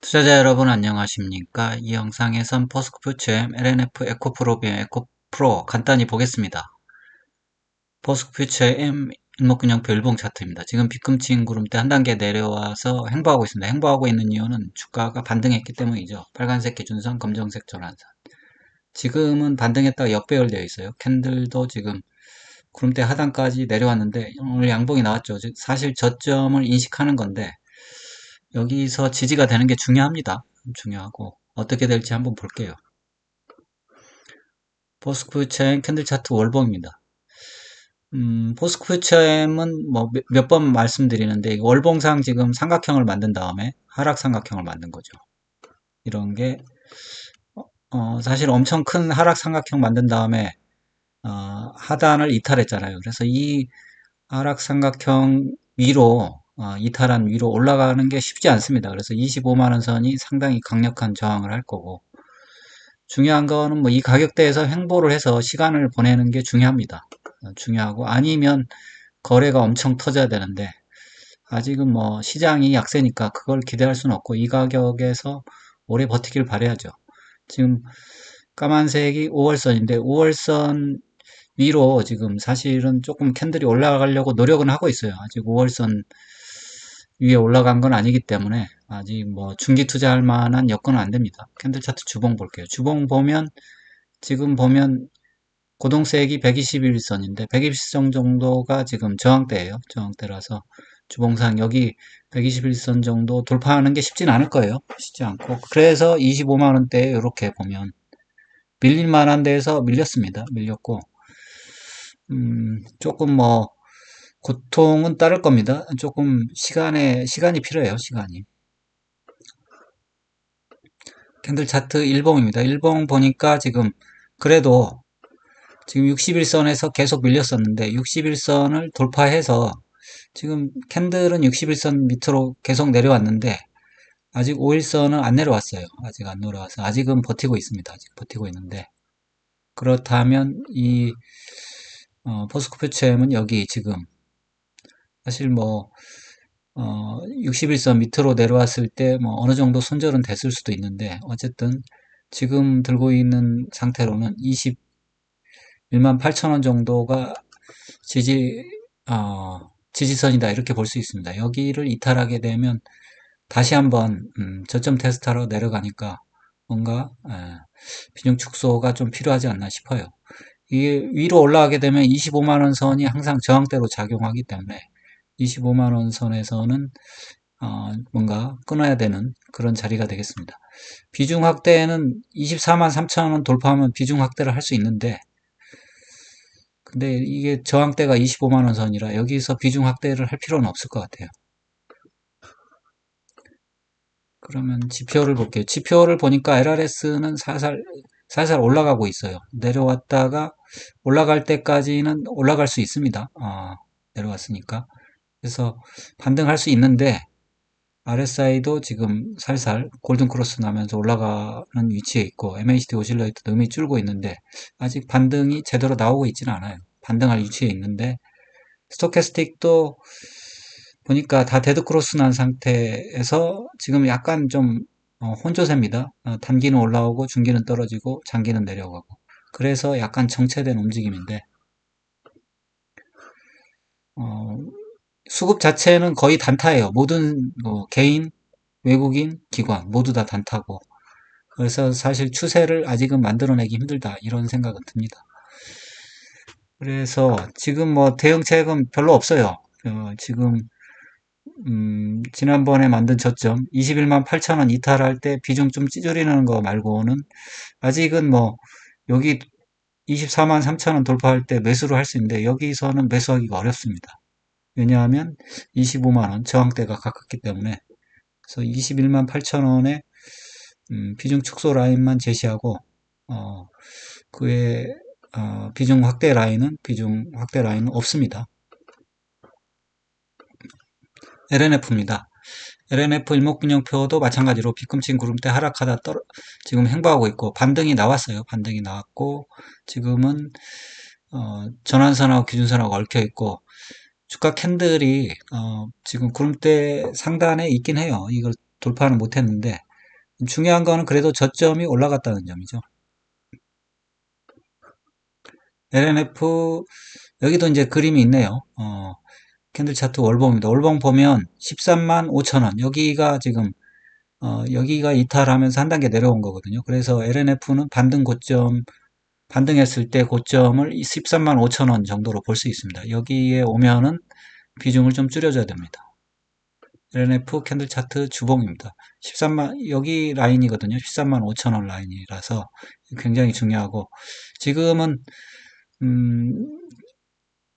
투자자 여러분 안녕하십니까? 이 영상에선 포스크퓨처엠 LNF 에코프로 비용 에코프로 간단히 보겠습니다. 포스크퓨처엠 일목균형표 일봉 차트입니다. 지금 비금층 구름대 한 단계 내려와서 행보하고 있습니다. 행보하고 있는 이유는 주가가 반등했기 때문이죠. 빨간색 기준선, 검정색 전환선. 지금은 반등했다가 역배열되어 있어요. 캔들도 지금 구름대 하단까지 내려왔는데 오늘 양봉이 나왔죠. 사실 저점을 인식하는 건데 여기서 지지가 되는 게 중요합니다. 중요하고 어떻게 될지 한번 볼게요. 포스크프처엠 캔들 차트 월봉입니다. 음, 포스크프처엠은 뭐 몇 번 말씀드리는데 월봉상 지금 삼각형을 만든 다음에 하락 삼각형을 만든 거죠. 이런 게 어, 사실 엄청 큰 하락 삼각형 만든 다음에 어, 하단을 이탈했잖아요. 그래서 이 하락 삼각형 위로 어, 이탈한 위로 올라가는 게 쉽지 않습니다. 그래서 25만원 선이 상당히 강력한 저항을 할 거고 중요한 거는 뭐 이 가격대에서 횡보를 해서 시간을 보내는 게 중요합니다. 어, 중요하고 아니면 거래가 엄청 터져야 되는데 아직은 뭐 시장이 약세니까 그걸 기대할 수는 없고 이 가격에서 오래 버티길 바래야죠. 지금 까만색이 5월선인데 5월선 위로 지금 사실은 조금 캔들이 올라가려고 노력은 하고 있어요. 아직 5월선 위에 올라간 건 아니기 때문에 아직 뭐 중기 투자할 만한 여건은 안 됩니다. 캔들 차트 주봉 볼게요. 주봉 보면 지금 보면 고동색이 121선인데 120선 정도가 지금 저항대예요. 저항대라서 주봉상 여기 121선 정도 돌파하는 게 쉽진 않을 거예요. 쉽지 않고 그래서 25만원대에 이렇게 보면 밀릴 만한 데에서 밀렸습니다. 밀렸고 음, 조금 뭐 고통은 따를 겁니다. 조금 시간에 시간이 필요해요. 시간이. 캔들 차트 일봉입니다. 일봉 보니까 지금 그래도 지금 61선에서 계속 밀렸었는데 61선을 돌파해서 지금 캔들은 61선 밑으로 계속 내려왔는데 아직 5일선은 안 내려왔어요. 아직 안 내려와서 아직은 버티고 있습니다. 아직 버티고 있는데 그렇다면 이 어, 포스코 표체엠은 여기 지금 사실 뭐 어, 61선 밑으로 내려왔을 때 뭐 어느 정도 손절은 됐을 수도 있는데 어쨌든 지금 들고 있는 상태로는 21만 8천원 정도가 지지 어, 지지선이다 이렇게 볼 수 있습니다. 여기를 이탈하게 되면 다시 한번 음, 저점 테스트하러 내려가니까 뭔가 에, 비중 축소가 좀 필요하지 않나 싶어요. 이게 위로 올라가게 되면 25만원 선이 항상 저항대로 작용하기 때문에 25만원 선에서는 어, 뭔가 끊어야 되는 그런 자리가 되겠습니다. 비중 확대는 24만 3천원 돌파하면 비중 확대를 할 수 있는데 근데 이게 저항대가 25만원 선이라 여기서 비중 확대를 할 필요는 없을 것 같아요. 그러면 지표를 볼게요. 지표를 보니까 LRS는 살살 살살 올라가고 있어요. 내려왔다가 올라갈 때까지는 올라갈 수 있습니다. 어, 내려왔으니까. 그래서 반등할 수 있는데 RSI도 지금 살살 골든 크로스 나면서 올라가는 위치에 있고 MACD 오실레이터도 음이 줄고 있는데 아직 반등이 제대로 나오고 있지는 않아요. 반등할 위치에 있는데 스토캐스틱도 보니까 다 데드 크로스 난 상태에서 지금 약간 좀 어, 혼조세입니다. 어, 단기는 올라오고 중기는 떨어지고 장기는 내려가고 그래서 약간 정체된 움직임인데 어, 수급 자체는 거의 단타예요. 모든 뭐 개인, 외국인, 기관 모두 다 단타고 그래서 사실 추세를 아직은 만들어내기 힘들다 이런 생각은 듭니다. 그래서 지금 뭐 대응책은 별로 없어요. 어, 지금 음, 지난번에 만든 저점 21만 8천원 이탈할 때 비중 좀 찌저리는 거 말고는 아직은 뭐 여기 24만 3천원 돌파할 때 매수를 할 수 있는데 여기서는 매수하기가 어렵습니다. 왜냐하면 25만원 저항대가 가깝기 때문에 그래서 21만 8천원에 음, 비중 축소 라인만 제시하고 어, 그의 어, 비중 확대 라인은 비중 확대 라인은 없습니다. LNF입니다. LNF 일목균형표도 마찬가지로 비금층 구름대 하락하다 떨어, 지금 행보하고 있고 반등이 나왔어요. 반등이 나왔고 지금은 어, 전환선하고 기준선하고 얽혀 있고 주가 캔들이 어, 지금 구름대 상단에 있긴 해요. 이걸 돌파는 못했는데 중요한 거는 그래도 저점이 올라갔다는 점이죠. LNF 여기도 이제 그림이 있네요. 어, 캔들 차트 월봉입니다. 월봉 보면 13만 5천 원 여기가 지금 어, 여기가 이탈하면서 한 단계 내려온 거거든요. 그래서 LNF는 반등 고점 반등했을 때 고점을 13만 5천원 정도로 볼 수 있습니다. 여기에 오면은 비중을 좀 줄여줘야 됩니다. LNF 캔들 차트 주봉입니다. 13만 여기 라인이거든요. 13만 5천 원 라인이라서 굉장히 중요하고 지금은 음,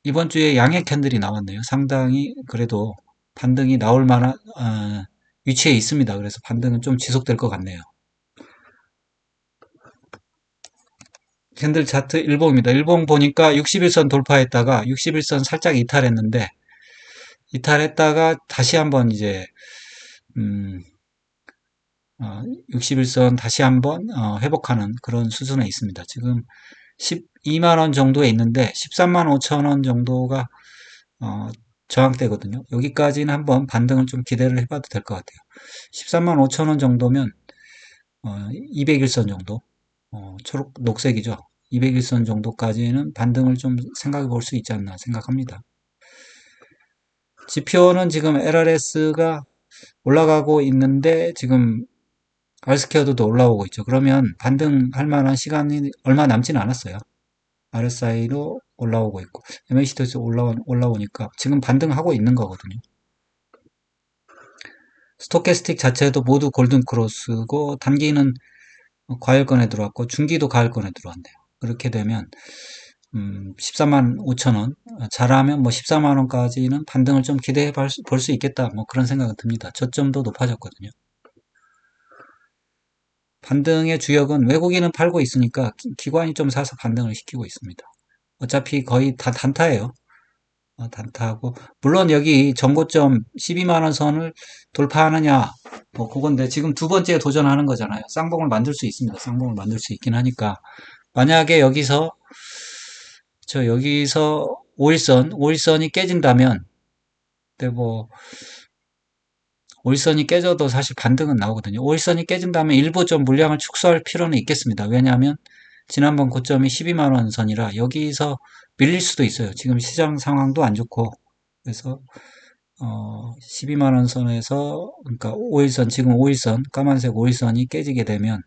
이번 주에 양의 캔들이 나왔네요. 상당히 그래도 반등이 나올 만한 어, 위치에 있습니다. 그래서 반등은 좀 지속될 것 같네요. 캔들 차트 일봉입니다. 일봉 보니까 61선 돌파했다가 61선 살짝 이탈했는데 이탈했다가 다시 한번 이제 음, 어, 61선 다시 한번 어, 회복하는 그런 수준에 있습니다. 지금 12만원 정도에 있는데 13만 5천원 정도가 어, 저항대거든요. 여기까지는 한번 반등을 좀 기대를 해봐도 될 것 같아요. 13만 5천원 정도면 어, 200일선 정도 어, 초록 녹색이죠. 200일선 정도까지는 반등을 좀 생각해 볼 수 있지 않나 생각합니다. 지표는 지금 LRS가 올라가고 있는데 지금 알스케어도 올라오고 있죠. 그러면 반등할 만한 시간이 얼마 남지는 않았어요. RSI로 올라오고 있고 MACD에서 올라오, 올라오니까 지금 반등하고 있는 거거든요. 스토캐스틱 자체도 모두 골든 크로스고 단기는 과열권에 들어왔고 중기도 가열권에 들어왔네요. 그렇게 되면 음, 14만 5천 원 잘하면 뭐 14만 원까지는 반등을 좀 기대해 볼 수 있겠다 뭐 그런 생각은 듭니다. 저점도 높아졌거든요. 반등의 주역은 외국인은 팔고 있으니까 기관이 좀 사서 반등을 시키고 있습니다. 어차피 거의 다 단타예요. 어, 단타하고 물론 여기 전고점 12만 원 선을 돌파하느냐 뭐 그건데 지금 두 번째 도전하는 거잖아요. 쌍봉을 만들 수 있습니다. 쌍봉을 만들 수 있긴 하니까 만약에 여기서 저 여기서 5일선 5일선이 깨진다면 근데 뭐 5일선이 깨져도 사실 반등은 나오거든요. 5일선이 깨진다면 일부 좀 물량을 축소할 필요는 있겠습니다. 왜냐하면 지난번 고점이 12만원 선이라 여기서 밀릴 수도 있어요. 지금 시장 상황도 안 좋고 그래서 어 12만원 선에서 그러니까 5일선 지금 5일선 까만색 5일선이 깨지게 되면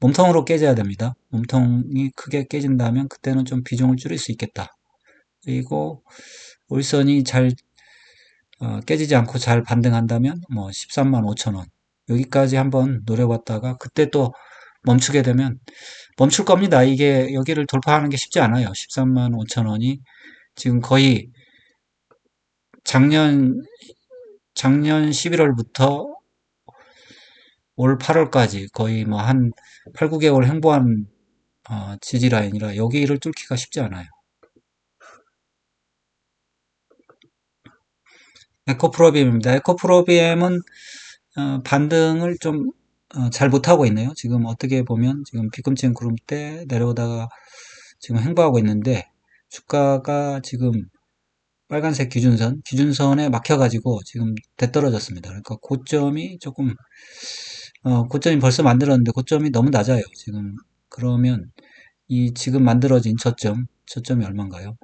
몸통으로 깨져야 됩니다. 몸통이 크게 깨진다면 그때는 좀 비중을 줄일 수 있겠다. 그리고 5일선이 잘 어, 깨지지 않고 잘 반등한다면 뭐 13만 5천 원 여기까지 한번 노려봤다가 그때 또 멈추게 되면 멈출 겁니다. 이게 여기를 돌파하는 게 쉽지 않아요. 13만 5천 원이 지금 거의 작년 작년 11월부터 올 8월까지 거의 뭐 한 8, 9개월 행보한 어, 지지 라인이라 여기를 뚫기가 쉽지 않아요. 에코프로비엠입니다. 에코프로비엠은 어, 반등을 좀잘 어, 못하고 있네요. 지금 어떻게 보면 지금 비금층 구름 때 내려오다가 지금 행보하고 있는데 주가가 지금 빨간색 기준선, 기준선에 막혀가지고 지금 되떨어졌습니다. 그러니까 고점이 조금 어, 고점이 벌써 만들었는데 고점이 너무 낮아요. 지금 그러면 이 지금 만들어진 저점, 저점이 얼마인가요?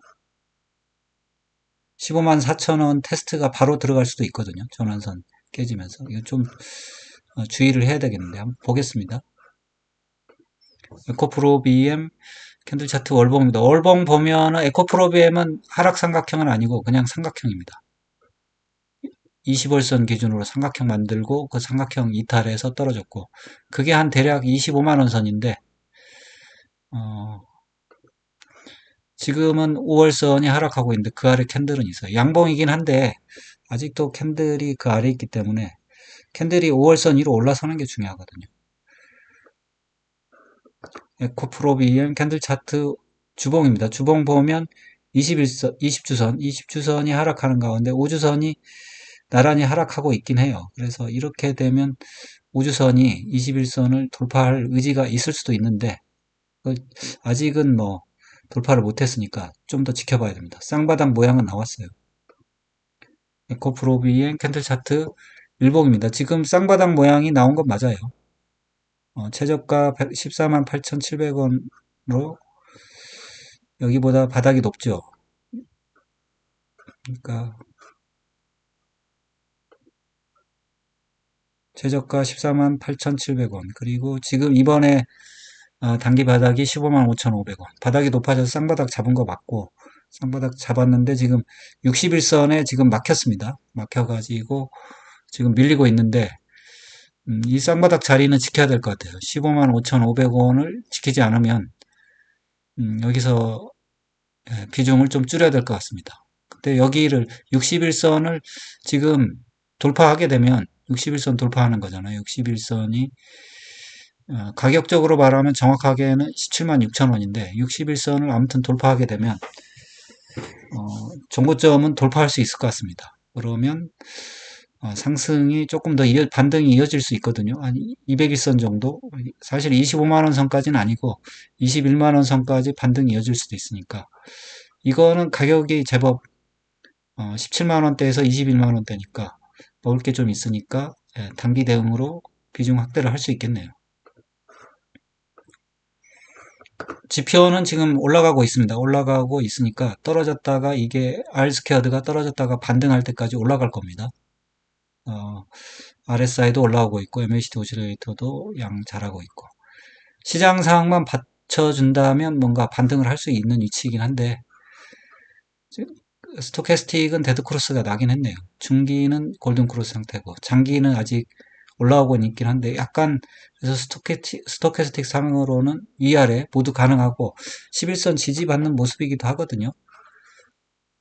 15만 4천원 테스트가 바로 들어갈 수도 있거든요. 전환선 깨지면서. 이거 좀 어, 주의를 해야 되겠는데 한번 보겠습니다. 에코프로 BM 캔들 차트 월봉입니다. 월봉 보면 에코프로 BM은 하락 삼각형은 아니고 그냥 삼각형입니다. 20월선 기준으로 삼각형 만들고 그 삼각형 이탈해서 떨어졌고 그게 한 대략 25만원 선인데 어, 지금은 5월선이 하락하고 있는데 그 아래 캔들은 있어요. 양봉이긴 한데 아직도 캔들이 그 아래 있기 때문에 캔들이 5월선 위로 올라서는 게 중요하거든요. 에코프로비엠 캔들 차트 주봉입니다. 주봉 보면 21선, 20주선, 20주선이 하락하는 가운데 5주선이 나란히 하락하고 있긴 해요. 그래서 이렇게 되면 5주선이 21선을 돌파할 의지가 있을 수도 있는데 그 아직은 뭐 돌파를 못했으니까 좀 더 지켜봐야 됩니다. 쌍바닥 모양은 나왔어요. 에코프로비엔 캔들 차트 일봉입니다. 지금 쌍바닥 모양이 나온 건 맞아요. 어, 최저가 14만 8,700원으로 여기보다 바닥이 높죠. 그러니까 최저가 14만 8,700원 그리고 지금 이번에 어, 단기 바닥이 15만 5,500원 바닥이 높아져서 쌍바닥 잡은 거 맞고 쌍바닥 잡았는데 지금 61선에 지금 막혔습니다. 막혀가지고 지금 밀리고 있는데 음, 이 쌍바닥 자리는 지켜야 될 것 같아요. 15만 5,500원을 지키지 않으면 음, 여기서 예, 비중을 좀 줄여야 될 것 같습니다. 근데 여기를 61선을 지금 돌파하게 되면 61선 돌파하는 거잖아요. 61선이 어, 가격적으로 말하면 정확하게는 17만 6천 원인데 61선을 아무튼 돌파하게 되면 어, 정고점은 돌파할 수 있을 것 같습니다. 그러면 어, 상승이 조금 더 이어, 반등이 이어질 수 있거든요. 한 201선 정도 사실 25만원 선까지는 아니고 21만원 선까지 반등이 이어질 수도 있으니까 이거는 가격이 제법 어, 17만원대에서 21만원대니까 먹을 게 좀 있으니까 예, 단기 대응으로 비중 확대를 할 수 있겠네요. 지표는 지금 올라가고 있습니다. 올라가고 있으니까 떨어졌다가 이게 R스퀘어드가 떨어졌다가 반등할 때까지 올라갈 겁니다. 어, RSI도 올라오고 있고 MACD 오시레이터도 양 잘하고 있고 시장 상황만 받쳐준다면 뭔가 반등을 할 수 있는 위치이긴 한데 스토캐스틱은 데드크로스가 나긴 했네요. 중기는 골든크로스 상태고 장기는 아직 올라오고 있긴 한데 약간 그래서 스토캐스틱, 스토캐스틱 상으로는 위아래 모두 가능하고 11선 지지받는 모습이기도 하거든요.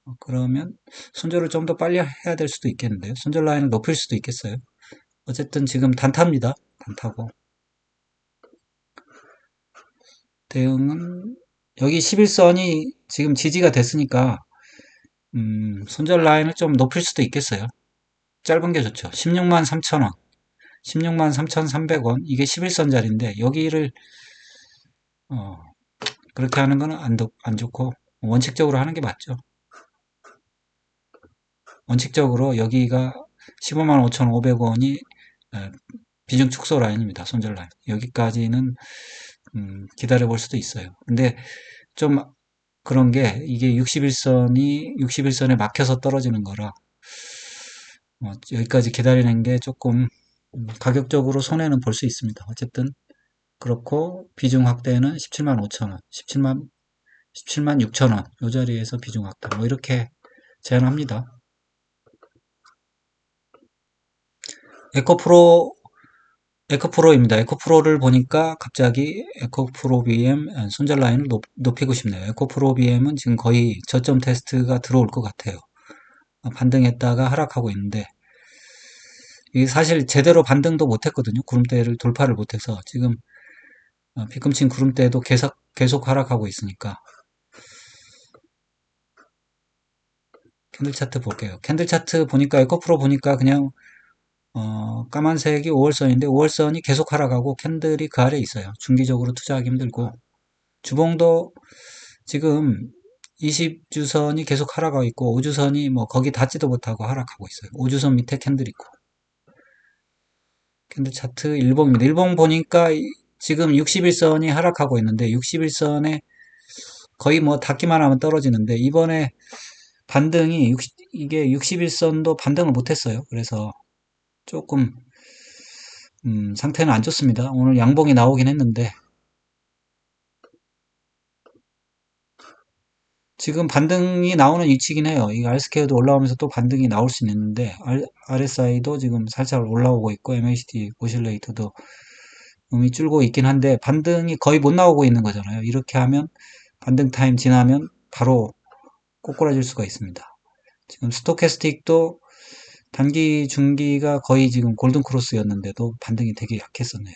어, 그러면 손절을 좀 더 빨리 해야 될 수도 있겠는데요. 손절 라인을 높일 수도 있겠어요. 어쨌든 지금 단타입니다. 단타고. 대응은 여기 11선이 지금 지지가 됐으니까 음, 손절 라인을 좀 높일 수도 있겠어요. 짧은 게 좋죠. 16만 3천원 16만 3,300원 이게 11선짜리인데 여기를 어, 그렇게 하는 거는 안, 안 좋고 원칙적으로 하는 게 맞죠. 원칙적으로 여기가 15만 5,500원이 비중 축소 라인입니다. 손절 라인. 여기까지는 음, 기다려 볼 수도 있어요. 근데 좀 그런 게 이게 61선이 61선에 막혀서 떨어지는 거라 어, 여기까지 기다리는 게 조금 음, 가격적으로 손해는 볼 수 있습니다. 어쨌든 그렇고 비중 확대는 17만 5천원, 17만 17만 6천원 이 자리에서 비중 확대 뭐 이렇게 제안합니다. 에코프로 에코프로입니다. 에코프로를 보니까 갑자기 에코프로 BM 손절 라인을 높, 이고 싶네요. 에코프로 BM은 지금 거의 저점 테스트가 들어올 것 같아요. 반등했다가 하락하고 있는데 이게 사실 제대로 반등도 못했거든요. 구름대를 돌파를 못해서 지금 비금친 어, 구름대도 계속 계속 하락하고 있으니까 캔들 차트 볼게요. 캔들 차트 보니까 에코프로 보니까 그냥 어, 까만색이 5월선인데 5월선이 계속 하락하고 캔들이 그 아래에 있어요. 중기적으로 투자하기 힘들고 주봉도 지금 20주선이 계속 하락하고 있고 5주선이 뭐 거기 닿지도 못하고 하락하고 있어요. 5주선 밑에 캔들 있고 캔들 차트 일봉입니다. 일봉 보니까 지금 61선이 하락하고 있는데 61선에 거의 뭐 닿기만 하면 떨어지는데 이번에 반등이 60, 이게 61선도 반등을 못했어요. 그래서 조금 음, 상태는 안 좋습니다. 오늘 양봉이 나오긴 했는데 지금 반등이 나오는 위치긴 해요. 이 R스퀘어도 올라오면서 또 반등이 나올 수는 있는데 RSI도 지금 살짝 올라오고 있고 MACD 오실레이터도 음이 줄고 있긴 한데 반등이 거의 못 나오고 있는 거잖아요. 이렇게 하면 반등 타임 지나면 바로 꼬꾸라질 수가 있습니다. 지금 스토캐스틱도 단기, 중기가 거의 지금 골든크로스였는데도 반등이 되게 약했었네요.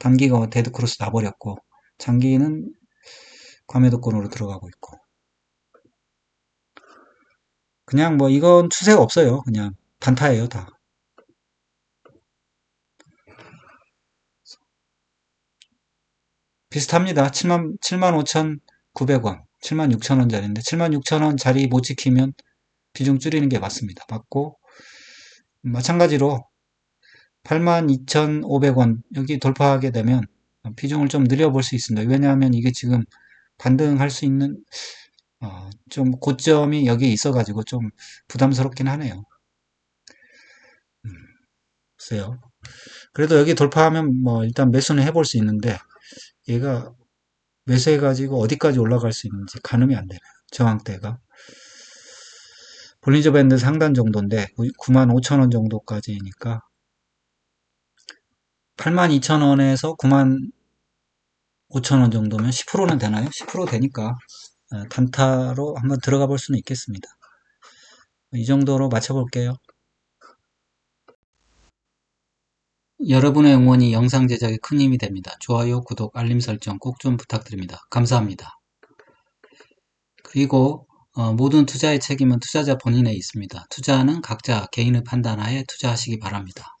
단기가 데드크로스 나버렸고 장기는 과매도권으로 들어가고 있고 그냥 뭐 이건 추세가 없어요. 그냥 단타예요 다. 비슷합니다. 7만, 7만 5,900원, 7만 6천원짜리인데 7만 6천원 자리 못 지키면 비중 줄이는 게 맞습니다. 맞고 마찬가지로 82,500원 여기 돌파하게 되면 비중을 좀 늘려볼 수 있습니다. 왜냐하면 이게 지금 반등할 수 있는 어, 좀 고점이 여기에 있어 가지고 좀 부담스럽긴 하네요. 음, 글쎄요. 그래도 여기 돌파하면 뭐 일단 매수는 해볼 수 있는데 얘가 매수해 가지고 어디까지 올라갈 수 있는지 가늠이 안 되네요. 저항대가. 볼린저 밴드 상단 정도인데 95,000원 정도까지니까 82,000원에서 95,000원 정도면 10%는 되나요? 10% 되니까 어, 단타로 한번 들어가 볼 수는 있겠습니다. 이 정도로 맞춰볼게요. 여러분의 응원이 영상 제작에 큰 힘이 됩니다. 좋아요, 구독, 알림 설정 꼭 좀 부탁드립니다. 감사합니다. 그리고 어, 모든 투자의 책임은 투자자 본인에 있습니다. 투자는 각자 개인의 판단하에 투자하시기 바랍니다.